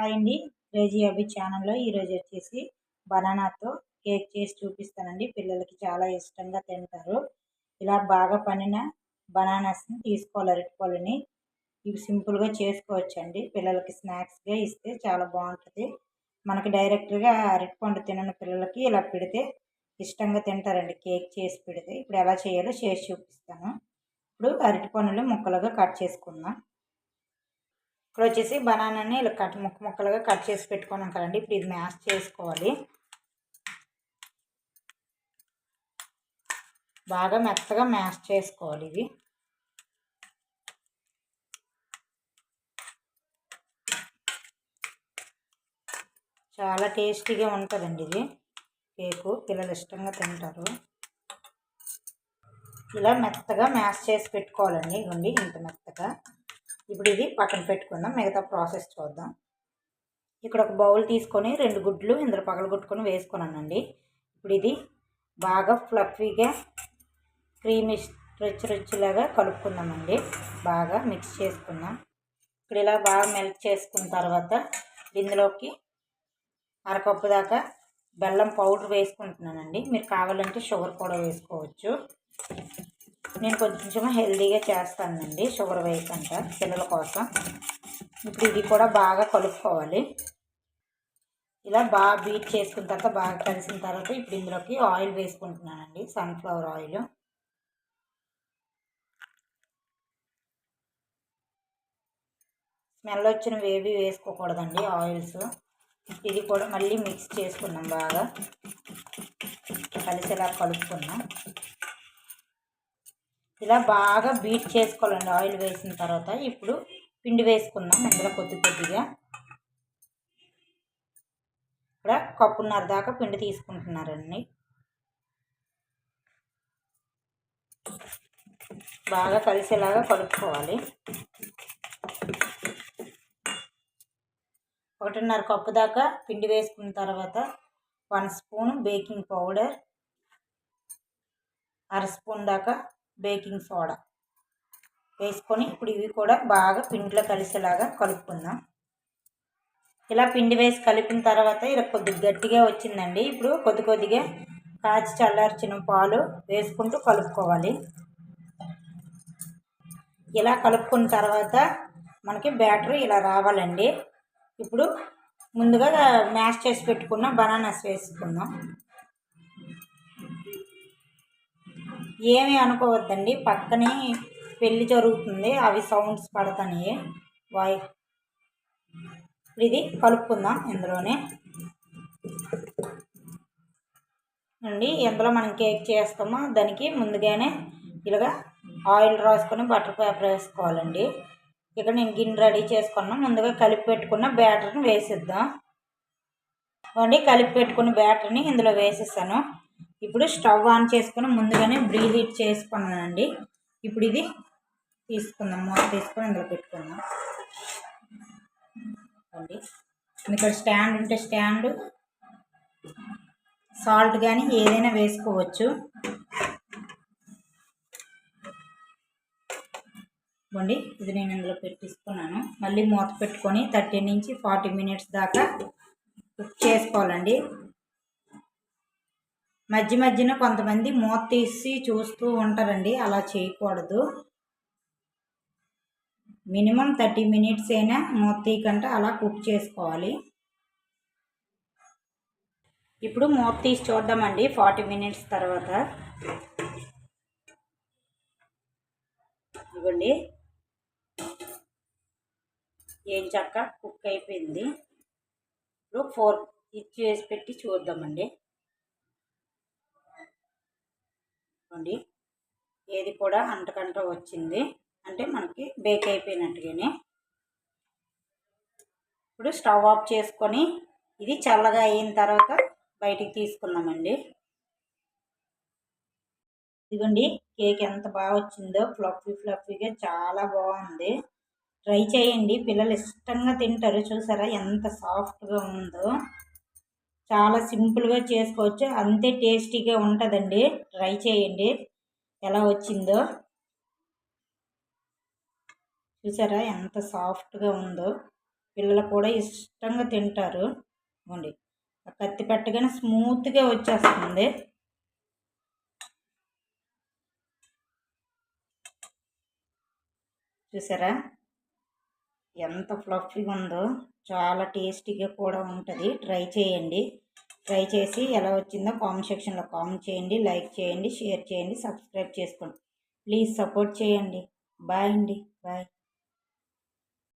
Hi అండి రేజీ అభి ఛానల్లో ఈరోజు వచ్చేసి బనానాతో కేక్ చేసి చూపిస్తానండి. పిల్లలకి చాలా ఇష్టంగా తింటారు. ఇలా బాగా పనిన బనానాస్ని తీసుకోవాలి అరటిపళ్ళని. ఇవి సింపుల్గా చేసుకోవచ్చండి. పిల్లలకి స్నాక్స్గా ఇస్తే చాలా బాగుంటుంది. మనకి డైరెక్ట్గా అరటిపండు తినని పిల్లలకి ఇలా పెడితే ఇష్టంగా తింటారండి. కేక్ చేసి పెడితే. ఇప్పుడు ఎలా చేయాలో చేసి చూపిస్తాను. ఇప్పుడు అరటిపండులు ముక్కలుగా కట్ చేసుకుందాం. ఇక్కడ వచ్చేసి బనానాని ఇలా కట్ ముక్క ముక్కలుగా కట్ చేసి పెట్టుకున్నాం కదండి ఇప్పుడు ఇది మ్యాష్ చేసుకోవాలి. బాగా మెత్తగా మ్యాష్ చేసుకోవాలి ఇది. చాలా టేస్టీగా ఉంటుందండి ఇది. కేకు పిల్లలు ఇష్టంగా తింటారు. ఇలా మెత్తగా మ్యాష్ చేసి పెట్టుకోవాలండి. ఇవ్వండి ఇంత మెత్తగా. ఇప్పుడు ఇది పక్కన పెట్టుకుందాం మిగతా ప్రాసెస్ చూద్దాం. ఇక్కడ ఒక బౌల్ తీసుకొని రెండు గుడ్లు ఇందులో పగలగొట్టుకొని వేసుకున్నానండి. ఇప్పుడు ఇది బాగా ఫ్లఫీగా క్రీమీ రుచి రుచిలాగా కలుపుకుందామండి. బాగా మిక్స్ చేసుకుందాం. ఇక్కడ ఇలా బాగా మెల్ట్ చేసుకున్న తర్వాత ఇందులోకి అరకప్పు దాకా బెల్లం పౌడర్ వేసుకుంటున్నానండి. మీరు కావాలంటే షుగర్ కూడా వేసుకోవచ్చు. నేను కొంచెం హెల్దీగా చేస్తానండి షుగర్ వేయకుండా పిల్లల కోసం. ఇప్పుడు ఇది కూడా బాగా కలుపుకోవాలి. ఇలా బాగా బీట్ చేసుకున్న తర్వాత బాగా కలిసిన తర్వాత ఇప్పుడు ఇందులోకి ఆయిల్ వేసుకుంటున్నానండి సన్ఫ్లవర్ ఆయిల్. స్మెల్ వచ్చినవి ఏవి వేసుకోకూడదండి ఆయిల్స్. ఇది కూడా మళ్ళీ మిక్స్ చేసుకున్నాం బాగా. కలిసేలా కలుపుకున్నాం. ఇలా బాగా బీట్ చేసుకోవాలండి. ఆయిల్ వేసిన తర్వాత ఇప్పుడు పిండి వేసుకుందాం ఇందులో కొద్ది కొద్దిగా. ఇక్కడ కప్పున్నర దాకా పిండి తీసుకుంటున్నారండి. బాగా కలిసేలాగా కలుపుకోవాలి. ఒకటిన్నర కప్పు దాకా పిండి వేసుకున్న తర్వాత వన్ స్పూన్ బేకింగ్ పౌడర్ అర స్పూన్ దాకా బేకింగ్ సోడా వేసుకొని ఇప్పుడు ఇవి కూడా బాగా పిండిలో కలిసేలాగా కలుపుకుందాం. ఇలా పిండి వేసి కలిపిన తర్వాత ఇలా కొద్దిగా గట్టిగా వచ్చిందండి. ఇప్పుడు కొద్ది కొద్దిగా కాచి చల్లార్చిన పాలు వేసుకుంటూ కలుపుకోవాలి. ఇలా కలుపుకున్న తర్వాత మనకి బ్యాటరీ ఇలా రావాలండి. ఇప్పుడు ముందుగా మ్యాష్ చేసి పెట్టుకున్న బనానాస్ వేసుకుందాం. ఏమి అనుకోవద్దండి. పక్కనే పెళ్ళి జరుగుతుంది. అవి సౌండ్స్ పడతాయి వాయి. ఇది కలుపుకుందాం ఇందులోనే. అండి ఎందులో మనం కేక్ చేస్తామో. దానికి ముందుగానే ఇలాగా ఆయిల్ రాసుకొని బటర్ పేపర్ వేసుకోవాలండి. ఇక్కడ నేను గిన్నె రెడీ చేసుకున్నాను. ముందుగా కలిపి పెట్టుకున్న బ్యాటర్ని వేసిద్దాం. అండి కలిపి పెట్టుకున్న బ్యాటర్ని ఇందులో వేసేసాను. ఇప్పుడు స్టవ్ ఆన్ చేసుకుని ముందుగానే బ్రీ హీట్ చేసుకున్నానండి. ఇప్పుడు ఇది తీసుకుందాం మూత తీసుకొని ఇందులో పెట్టుకుందాం. అండి. ఇక్కడ స్టాండ్ ఉంటే స్టాండ్ సాల్ట్ కానీ ఏదైనా వేసుకోవచ్చు. ఇవ్వండి ఇది నేను ఇందులో పెట్టిస్తున్నాను. మళ్ళీ మూత పెట్టుకొని థర్టీ నుంచి ఫార్టీ మినిట్స్ దాకా కుక్ చేసుకోవాలండి. మధ్య మధ్యన కొంతమంది మూత తీసి చూస్తూ ఉంటారండి. అలా చేయకూడదు. మినిమం థర్టీ మినిట్స్ అయినా మూత తీయకంటే అలా కుక్ చేసుకోవాలి. ఇప్పుడు మూత తీసి చూద్దామండి ఫార్టీ మినిట్స్ తర్వాత. ఇవ్వండి. ఏం చక్క కుక్ అయిపోయింది. ఇప్పుడు ఫోర్ ఇచ్చి వేసి పెట్టి చూద్దామండి. చూడండి ఏది కూడా అంటకంట వచ్చింది. అంటే మనకి బేక్ అయిపోయినట్టుగానే. ఇప్పుడు స్టవ్ ఆఫ్ చేసుకొని ఇది చల్లగా అయిన తర్వాత బయటికి తీసుకుందామండి. ఇదిగోండి కేక్ ఎంత బాగా వచ్చిందో ఫ్లఫీ ఫ్లఫీగా చాలా బాగుంది. ట్రై చేయండి. పిల్లలు ఇష్టంగా తింటారు. చూసారా ఎంత సాఫ్ట్గా ఉందో. చాలా సింపుల్గా చేసుకోవచ్చు. అంతే టేస్టీగా ఉంటుందండి. ట్రై చేయండి. ఎలా వచ్చిందో. చూసారా? ఎంత సాఫ్ట్గా ఉందో. పిల్లలు కూడా ఇష్టంగా తింటారు. ఇవ్వండి కత్తి పెట్టగానే స్మూత్గా వచ్చేస్తుంది. చూసారా? ఎంత ఫ్లఫీగా ఉందో చాలా టేస్టీగా కూడా ఉంటుంది. ట్రై చేయండి. ట్రై చేసి ఎలా వచ్చిందో కామెంట్ సెక్షన్లో కామెంట్ చేయండి లైక్ చేయండి షేర్ చేయండి సబ్స్క్రైబ్ చేసుకోండి. ప్లీజ్ సపోర్ట్ చేయండి. బాయ్ అండి. బాయ్.